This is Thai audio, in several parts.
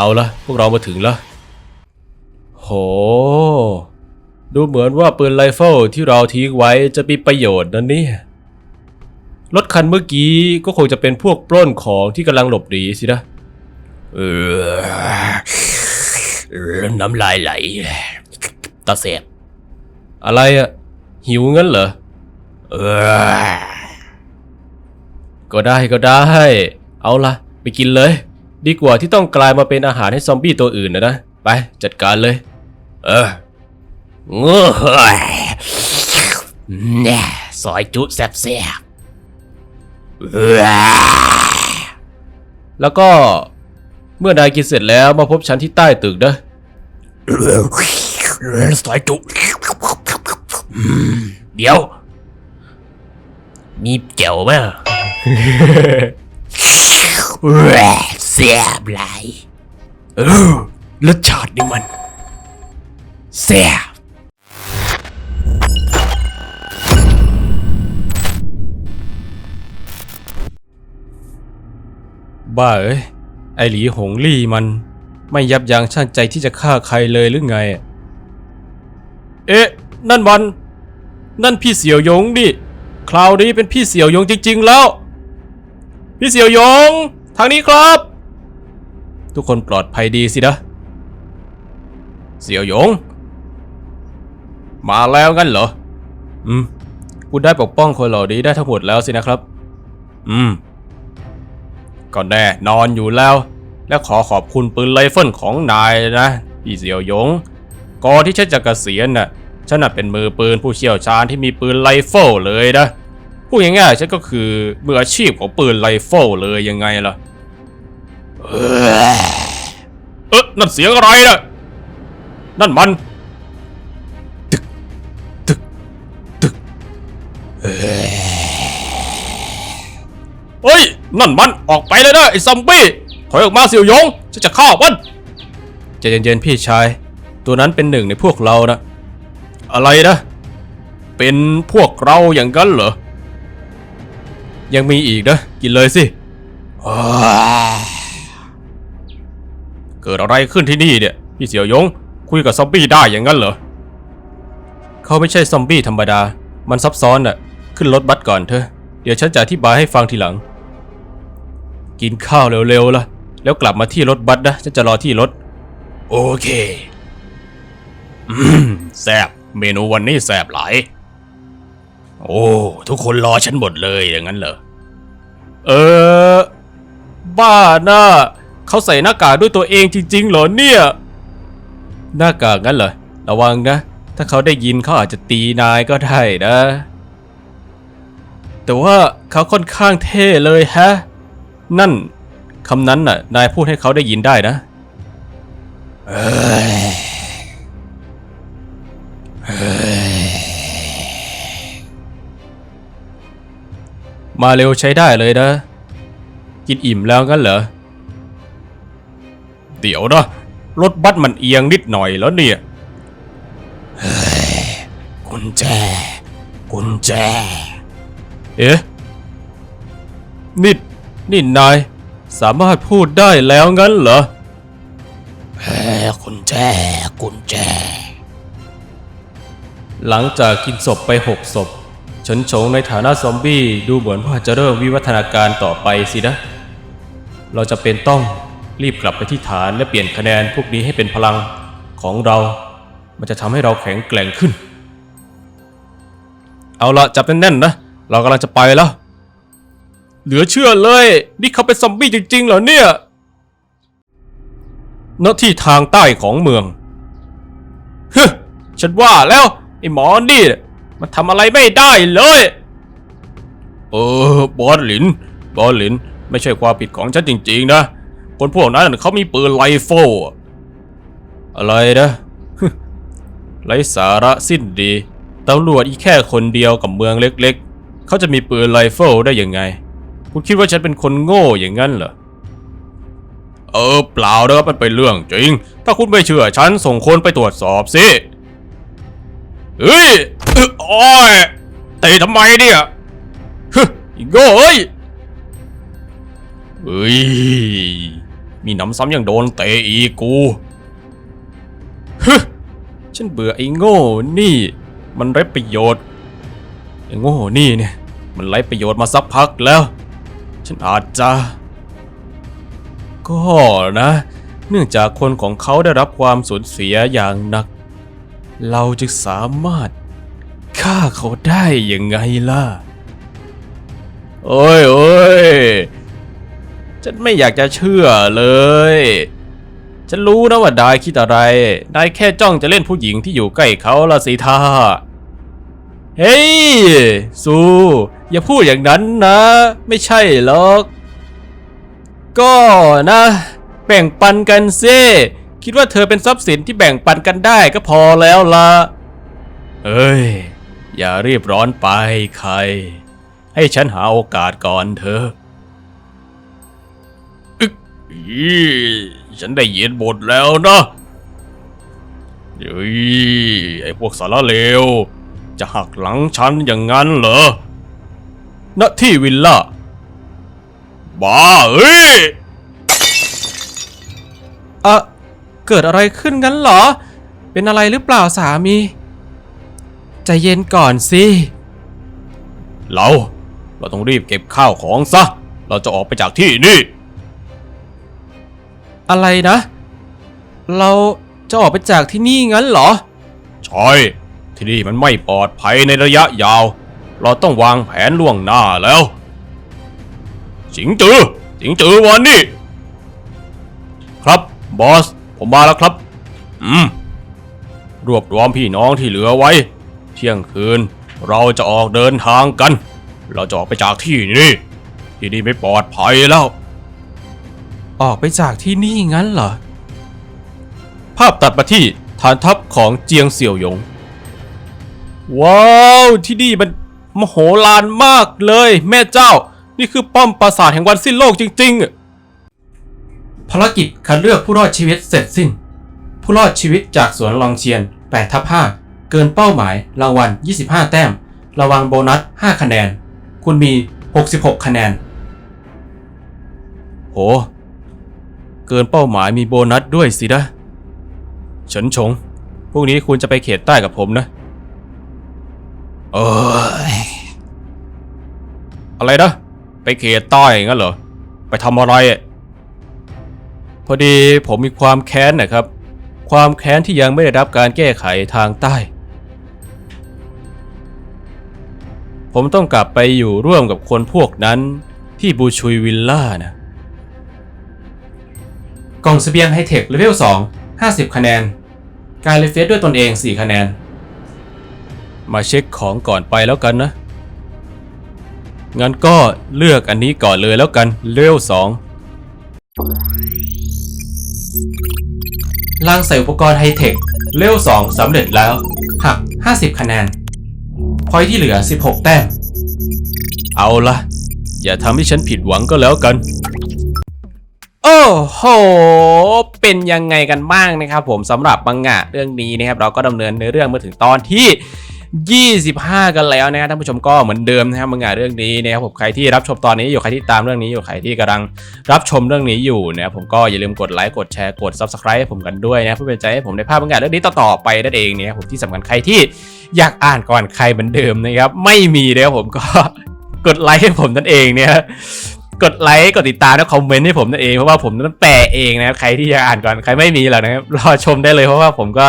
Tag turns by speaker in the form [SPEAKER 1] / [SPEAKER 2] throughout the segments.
[SPEAKER 1] เอาละพวกเรามาถึงแล้วโห ดูเหมือนว่าปืนไรเฟิลที่เราทิ้งไว้จะมีประโยชน์นะเนี่ยรถคันเมื่อกี้ก็คงจะเป็นพวกปล้นของที่กำลังหลบหนีสินะ
[SPEAKER 2] เออน้ำลายไหล ตาเสบ
[SPEAKER 1] อะไรอะหิวงั้นเหรอ
[SPEAKER 2] เออ
[SPEAKER 1] ก็ได้ก็ได้ เอาละไปกินเลย ดีกว่าที่ต้องกลายมาเป็นอาหารให้ซอมบี้ตัวอื่นนะนะ ไปจัดการเลย
[SPEAKER 2] เออเงยแน่ซอยจุแซ่บๆเออ
[SPEAKER 1] แล้วก็เมื่อนายกินเสร็จแล้วมาพบฉันที่ใต้ตึกนะ
[SPEAKER 2] ซอยจุอืมเดี๋ยว มีเกี่ยวไหม แซ่บไหลายเออรสชาตินี่มันแซ่บ
[SPEAKER 1] บ้าเอ้ยไอหลีหงลี่มัน ไม่ยับยั้งชั่งใจที่จะฆ่าใครเลยหรือไง เอ๊ะ นั่นมัน นั่นพี่เสี่ยวยงดิคราวนี้เป็นพี่เสี่ยวยงจริง ๆ แล้ว พี่เสี่ยวยง ทางนี้ครับ ทุกคนปลอดภัยดีสินะ เสี่ยวหยง มาแล้วงั้นเหรอ อืมคุณได้ปกป้องคนเหล่านี้ได้ทั้งหมดแล้วสินะครับ อืมก็แน่นอนอยู่แล้ว และขอขอบคุณปืนไรเฟิลของนายนะพี่เสี่ยวหยง ก่อนที่ฉันจะเกษียณน่ะ ฉันน่ะเป็นมือปืนผู้เชี่ยวชาญที่มีปืนไรเฟิลเลยนะ พูดง่ายๆฉันก็คือมืออาชีพของปืนไรเฟิลเลยยังไงล่ะ เออนั่นเสียงอะไรน่ะนั่นมัน ตึก ตึก ตึกเฮ้ย นั่นมันออกไปเลยนะไอ้ซอมบี้ ถอยออกมาเสี่ยวหยงฉันจะฆ่ามันใจเย็นๆพี่ชาย ตัวนั้นเป็นหนึ่งในพวกเรานะ อะไรนะ เป็นพวกเราอย่างนั้นเหรอ ยังมีอีกนะ กินเลยสิเกิดอะไรขึ้นที่นี่เนี่ย พี่เสี่ยวยง คุยกับซอมบี้ได้อย่างนั้นเหรอ เขาไม่ใช่ซอมบี้ธรรมดา มันซับซ้อนน่ะขึ้นรถบัสก่อนเถอะ เดี๋ยวฉันจะอธิบายให้ฟังทีหลัง กินข้าวเร็วๆล่ะ แล้วกลับมาที่รถบัสนะ ฉันจะรอที่รถ
[SPEAKER 2] โอเคแซบเมนูวันนี้แซบหลาย โอ้ ทุกคนรอฉันหมดเลยอย่างนั้นเหรอ
[SPEAKER 1] เออ บ้าน่ะ เขาใส่หน้ากากด้วยตัวเองจริงๆเหรอเนี่ย หน้ากากงั้นเหรอ ระวังนะ ถ้าเขาได้ยินเขาอาจจะตีนายก็ได้นะ แต่ว่าเขาค่อนข้างเท่เลยฮะ นั่นคำนั้นน่ะ นายพูดให้เขาได้ยินได้นะมาเร็วใช้ได้เลยนะ กินอิ่มแล้วงั้นเหรอ เดี๋ยวนะรถบัสมันเอียงนิดหน่อยแล้วเนี่ย
[SPEAKER 2] กุญแจ กุญแจ
[SPEAKER 1] เอ๊ะนี่นี่นาย สามารถพูดได้แล้วงั้นเหรอ
[SPEAKER 2] เฮ้กุญแจ กุญแจ
[SPEAKER 1] หลังจากกินศพไปหกศพเฉินฉงในฐานะซอมบี้ดูเหมือนว่าจะเริ่มวิวัฒนาการต่อไปสินะ เราจะเป็นต้อง รีบกลับไปที่ฐานและเปลี่ยนคะแนนพวกนี้ให้เป็นพลังของเรา มันจะทำให้เราแข็งแกร่งขึ้น เอาละจับแน่นๆนะ เรากำลังจะไปแล้ว เหลือเชื่อเลย นี่เขาเป็นซอมบี้จริงๆเหรอเนี่ยณที่ทางใต้ของเมืองฮึฉันว่าแล้ว ไอ้หมอนี่ มันทำอะไรไม่ได้เลย เออบอสหลิน บอสหลิน ไม่ใช่ความผิดของฉันจริง ๆ นะ คนพวกนั้นเขามีปืนไรเฟิลอะไรนะไรสาระสิ้นดีตำรวจอีแค่คนเดียวกับเมืองเล็กๆ เขาจะมีปืนไรเฟิลได้ยังไง คุณคิดว่าฉันเป็นคนโง่อย่างนั้นเหรอ เออเปล่านะครับมันเป็นเรื่องจริง ถ้าคุณไม่เชื่อฉันส่งคนไปตรวจสอบสิเฮ้ยอ้ยโอ้ยเตะทำไมเนี่ยฮึโง่เอ้ยเฮ้ย
[SPEAKER 2] มีหนำซ้ำยังโดนเตะอีกกู
[SPEAKER 1] ฮึฉันเบื่อไอ้โง่นี่ มันไร้ประโยชน์ไอ้โง่นี่เนี่ย มันไร้ประโยชน์มาสักพักแล้ว ฉันอาจจะ ก็นะ เนื่องจากคนของเขาได้รับความสูญเสียอย่างหนัก เราจึงสามารถฆ่าเขาได้ยังไงล่ะ โอ้ยโอ้ย ฉันไม่อยากจะเชื่อเลย ฉันรู้นะว่าดายคิดอะไร นายแค่จ้องจะเล่นผู้หญิงที่อยู่ใกล้เขาละสิท่า เฮ้ยซูอย่าพูดอย่างนั้นนะ ไม่ใช่หรอก ก็นะ แบ่งปันกันซิคิดว่าเธอเป็นทรัพย์สินที่แบ่งปันกันได้ก็พอแล้วละเอ้ย อย่ารีบร้อนไปใคร ให้ฉันหาโอกาสก่อนเถอะ
[SPEAKER 2] อีฉันได้ยินบทแล้วนะเฮ้ยไอ้พวกสารเลว จะหักหลังฉันอย่างนั้นเหรอ
[SPEAKER 1] ณที่วิลล่า
[SPEAKER 2] บ้าเอ้ย
[SPEAKER 1] อะเกิดอะไรขึ้นงั้นเหรอ เป็นอะไรหรือเปล่าสามี ใจเย็นก่อนสิ
[SPEAKER 2] เรา เราต้องรีบเก็บข้าวของซะ เราจะออกไปจากที่นี่
[SPEAKER 1] อะไรนะ เราจะออกไปจากที่นี่งั้นเหรอ
[SPEAKER 2] ใช่ ที่นี่มันไม่ปลอดภัยในระยะยาว เราต้องวางแผนล่วงหน้าแล้ว สิงจือ สิงจือวันนี้ ครับบอส ผมมาแล้วครับ อืม รวบรวมพี่น้องที่เหลือไว้ เที่ยงคืน เราจะออกเดินทางกัน เราจะออกไปจากที่นี่ ที่นี่ไม่ปลอดภัยแล้ว
[SPEAKER 1] ออกไปจากที่นี่งั้นเหรอ ภาพตัดมาที่ฐานทัพของเจียงเสี่ยวหยง ว้าว ที่นี่มันมโหฬารมากเลย แม่เจ้า นี่คือป้อมปราสาทแห่งวันสิ้นโลกจริง ๆ ภารกิจคัดเลือกผู้รอดชีวิตเสร็จสิ้น ผู้รอดชีวิตจากสวนลองเชียน8ทับ5เกินเป้าหมายรางวัล 25 แต้มระวังโบนัส 5 คะแนน คุณมี 66 คะแนนโห เกินเป้าหมายมีโบนัสด้วยสินะเฉินชงพวกนี้คุณจะไปเขตใต้กับผมนะ
[SPEAKER 2] เออ
[SPEAKER 1] อะไรนะ ไปเขตใต้งั้นเหรอ ไปทำอะไรอะพอดีผมมีความแค้นนะครับ ความแค้นที่ยังไม่ได้รับการแก้ไขทางใต้ ผมต้องกลับไปอยู่ร่วมกับคนพวกนั้นที่บูชุยวิลล่านะ กล่องเสบียงไฮเทคเลเวล2 50 คะแนน การรีเฟซด้วยตนเอง 4 คะแนน มาเช็คของก่อนไปแล้วกันนะ งั้นก็เลือกอันนี้ก่อนเลยแล้วกันเลเวล2ล่างใส่อุปกรณ์ไฮเทคเลเวล2สำเร็จแล้ว หัก 50 คะแนน พอยที่เหลือ 16 แต้ม เอาละอย่าทำให้ฉันผิดหวังก็แล้วกัน โอ้โห เป็นยังไงกันบ้างนะครับผมสำหรับมังงะเรื่องนี้นะครับเราก็ดำเนินเนื้อเรื่องมาถึงตอนที่ 25 กันแล้วนะครับท่านผู้ชมก็เหมือนเดิมนะครับมังงะเรื่องนี้นะครับผมใครที่รับชมตอนนี้อยู่ใครที่ตามเรื่องนี้อยู่ใครที่กำลังรับชมเรื่องนี้อยู่นะครับผมก็อย่าลืมกดไลค์กดแชร์กด subscribe ให้ผมกันด้วยนะเพื่อเป็นใจให้ผมได้ภาพมังงะเรื่องนี้ต่อๆไปนั่นเองนะครับผมที่สำคัญใครที่อยากอ่านก่อนใครเหมือนเดิมนะครับไม่มีนะครับผมก็กดไลค์ให้ผมนั่นเองเนี่ย กดไลค์กดติดตามและคอมเมนต์ให้ผมนั่นเองเพราะว่าผมต้องแปลเองนะครับใครที่อยากอ่านก่อนใครไม่มีหรอกนะครับรอชมได้เลยเพราะว่าผมก็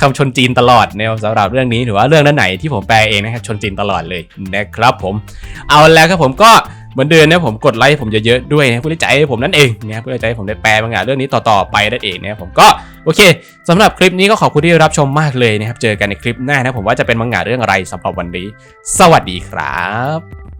[SPEAKER 1] ทำชนจีนตลอดนะครับสำหรับเรื่องนี้ถือว่าเรื่องนั้นไหนที่ผมแปลเองนะครับชนจีนตลอดเลยนะครับผมเอาแล้วครับผมก็เหมือนเดิมนะผมกดไลค์ผมเยอะๆด้วยนะเพื่อใจผมนั่นเองนะเพื่อใจผมได้แปลบางอย่างเรื่องนี้ต่อๆไปนั่นเองนะผมก็โอเคสำหรับคลิปนี้ก็ขอบคุณที่รับชมมากเลยนะครับเจอกันในคลิปหน้านะผมว่าจะเป็นมังอย่างเรื่องอะไรสำหรับวันนี้ สวัสดีครับ